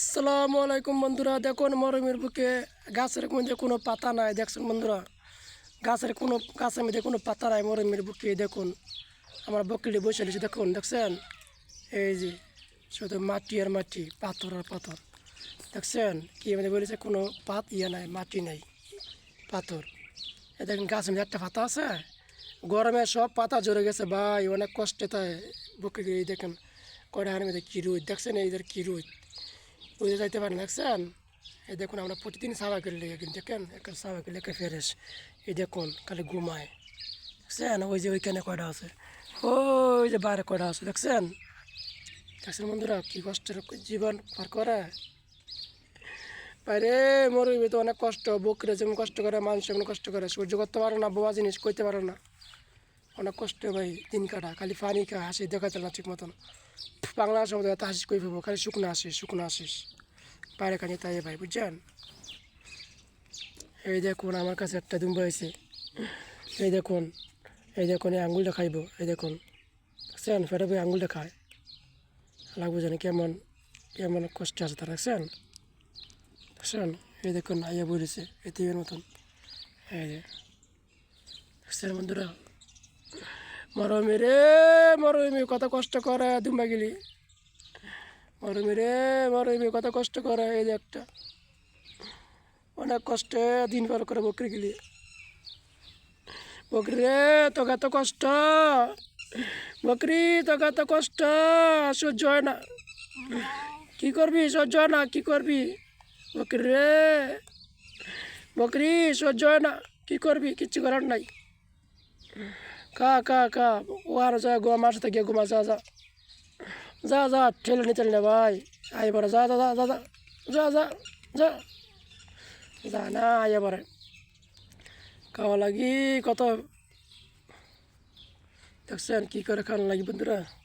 আসসালামু আলাইকুম বন্ধুরা, দেখুন মরমের বুকে গাছের মধ্যে কোনো পাতা নাই, দেখছেন বন্ধুরা? গাছের কোনো, গাছের মধ্যে কোনো পাতা নাই মরমের বুকে, দেখুন। আমার বকরিটি বসে রয়েছে, দেখুন, দেখছেন? এই যে, শুধু মাটি আর মাটি, পাথর আর পাথর, দেখছেন? কি মধ্যে বলেছে, কোনো পাত ইয়ে নাই, মাটি নাই, পাথর। এ দেখেন, গাছের মধ্যে একটা পাতা আছে, গরমে সব পাতা ঝরে গেছে, ভাই, অনেক কষ্টে তাই বুকে এই দেখেন হারের মধ্যে কি দেখছেন? এইদের কি রুই বুঝে যাইতে পারেন দেখছেন? এই দেখুন আমরা প্রতিদিন সাবা করে লেগে, কিন্তু দেখেন, একটা সাবা করে লেখে ফেরেস এই দেখুন, খালি ঘুমায়। দেখছেন? ওই যে ওইখানে কয়টা আছে? ওই যে বাইরে কয়টা আছে, দেখছেন? দেখছেন বন্ধুরা, কি কষ্টের জীবন পার করে? বাইরে মরুবি তো অনেক কষ্ট বকরে যেমন কষ্ট করে, মানুষ যেমন কষ্ট করে, সহ্য করতে পারে না বোয়া জিনিস কইতে পারে না। অনেক কষ্ট ভাই, দিন কাটা। খালি পানি খা হাসি দেখাতে না ঠিক মতন বাংলা শব্দ এত হাসিস ফেলব খালি শুকনো আসিস শুকনো আসিস বাইরে কাজে তাই ভাই, বুঝছেন? এই দেখুন, আমার কাছে একটা দুম্ব হয়েছে। এই দেখুন এই দেখুন, এই আঙুলটা খাইব। এই দেখুন, দেখছেন? ফেরে বই আঙুলটা খায়। লাগবো জানি কেমন কেমন কষ্ট আছে তার, দেখছেন? দেখছেন? এই দেখুন, আইয়া বলেছে এটিএমের মতন। এই যে, দেখছেন বন্ধুরা? মরমি রে মরমি কত কষ্ট করে দুম্বা গেলি মরমি রে মরমি কত কষ্ট করে, এই যে একটা। অনেক কষ্টে দিন পার করে বকরি গেলি। বকরি রে, তোকে এত কষ্ট। বকরি, তোকে এত কষ্ট। সহ্য হয় না। কি করবি? সহ্য হয় না, কি করবি? বকরি রে, বকরি, সহ্য হয় না। কি করবি? কিচ্ছু করার নাই। কা কা কা। ও আর যা গো, আমার সাথে গিয়ে যা যা। যা যা, ঠেলে নিতে না ভাই। আই পরে যা যা যা যা যা। যা যা যা। যা না আই পরে খাওয়া লাগি কত? দেখছেন কী করে খাওয়া লাগি বন্ধুরা?